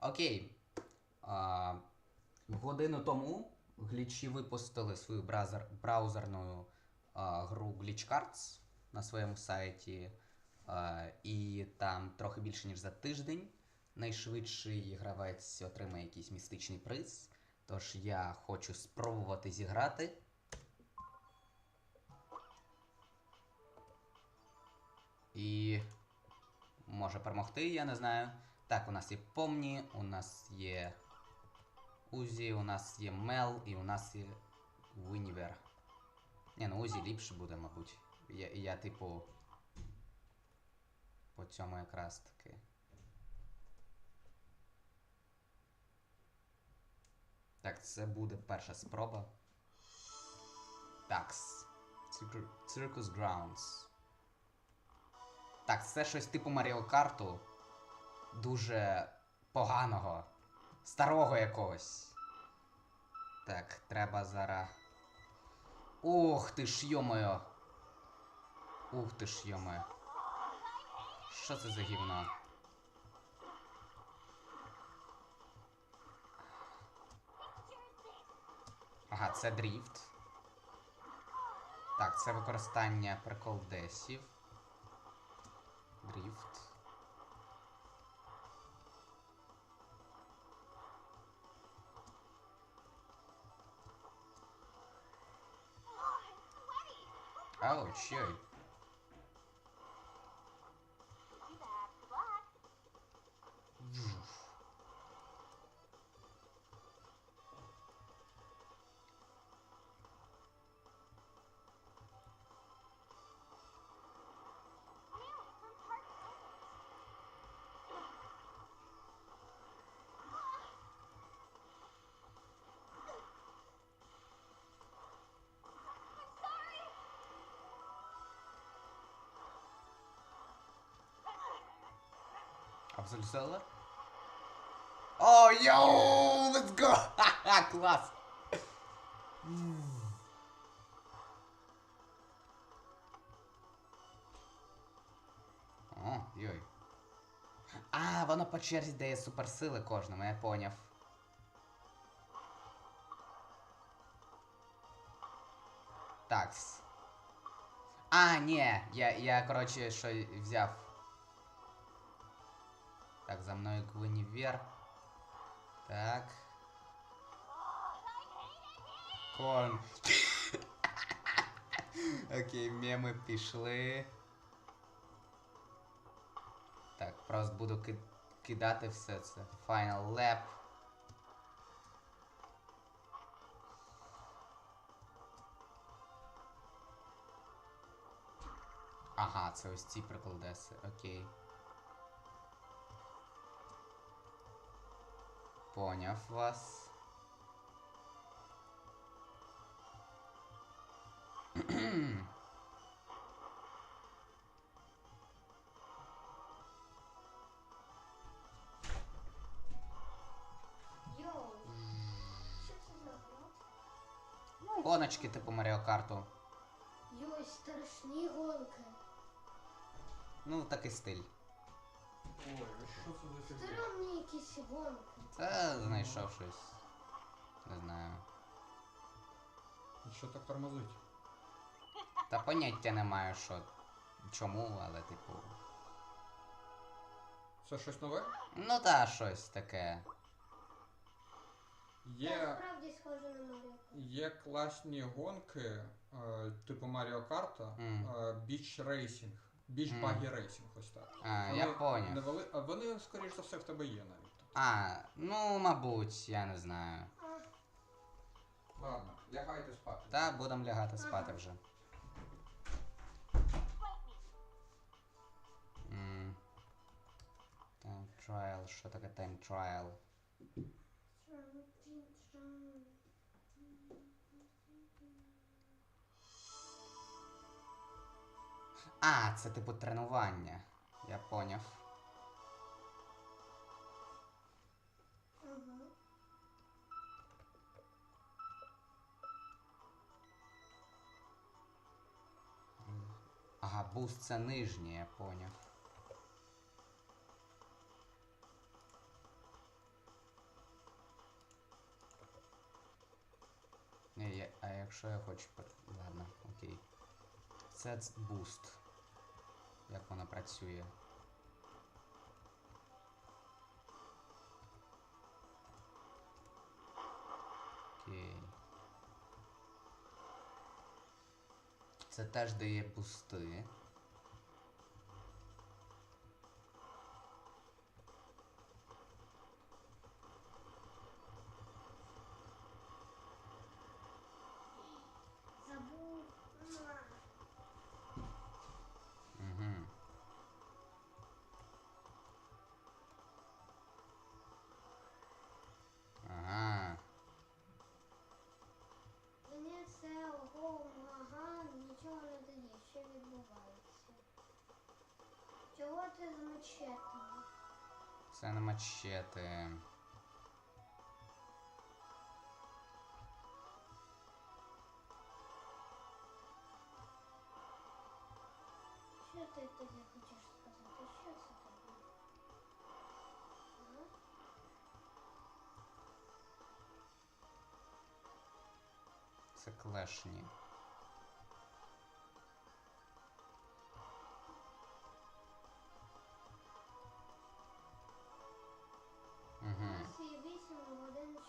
Окей. А, годину тому глічі випустили свою браузер, браузерну а, гру Glitch Cards на своєму сайті. А, і там трохи більше, ніж за тиждень. Найшвидший гравець отримає якийсь містичний приз. Тож я хочу спробувати зіграти. І може перемогти, я не знаю. Так, у нас є Помні, у нас є Узі, у нас є Мел і у нас є Винівер. Ні, ну Узі ліпше буде, мабуть. Я, я типу. По цьому якраз таки. Так, це буде перша спроба. Такс. Circus Grounds. Так, це щось типу Маріо Карту. Дуже поганого. Старого якогось. Так, треба зараз. Ух ти ж йомою. Ух ти ж йомою. Що це за гівно? Ага, це дріфт. Так, це використання приколдесів. Дріфт. Ау, чой. Абсолютно. О, йоу, let's go! Ха-ха, клас! О, йой. А, воно по черзі дає суперсили кожному, я поняв. Такс. А, ні, я, я, коротше, що взяв. Так, за мною Гвинівер. Так. Кон. Окей, меми пішли. Так, просто буду ки- кидати все це. Final lap. Ага, це ось ці приколдеси. Окей. Поняв вас. Гра? Гоночки типу Маріо Карту. Йой, страшні гонки. Ну, такий стиль. Ой, а що це за фігня? Странні якісь гонки. Це знайшов щось. Не знаю. І Що так тормозить? Та поняття не маю, що. Чому, але типу. Це щось нове? Ну та щось таке. Це Є, справді схоже на Маріо. є класні гонки, е, типу Маріо Карта, Мгм. е, Beach Beach Мгм. Buggy Racing, ось так. А, я поняв. невели- а вони, скоріш за все, в тебе є навіть. А, ну, мабуть, я не знаю. Ладно, лягайте спати. Та будемо лягати спати вже. М. Time trial, що таке time trial? А, це типу тренування. Я поняв. Ага, буст це нижнє, я поняв. Не, я, а якщо я хочу... Ладно, окей. Буст. Як вона працює. Окей. Це теж дає бусти. З мачетами? Це не мачети. Що ти тоді хочеш сказати? Що це таке? Це клешні.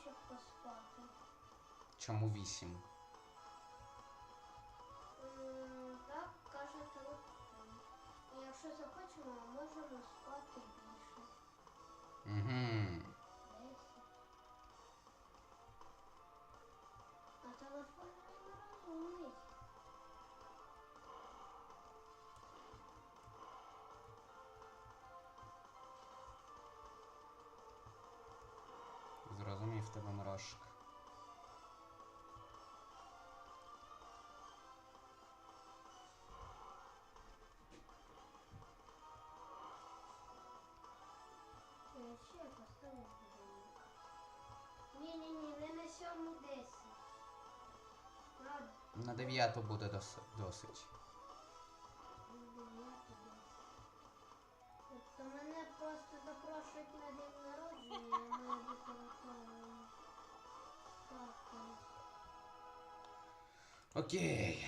Щоб поспати. Чому вісім? Так каже телефон. І якщо захочемо, можемо спати більше. Угу. Будильник. Ні-ні-ні, не на сьому десять. На На дев'яту буде дос- досить. дев'яту десять. Тобто мене просто запрошують на день народження, готовою. Так, ось. Окей.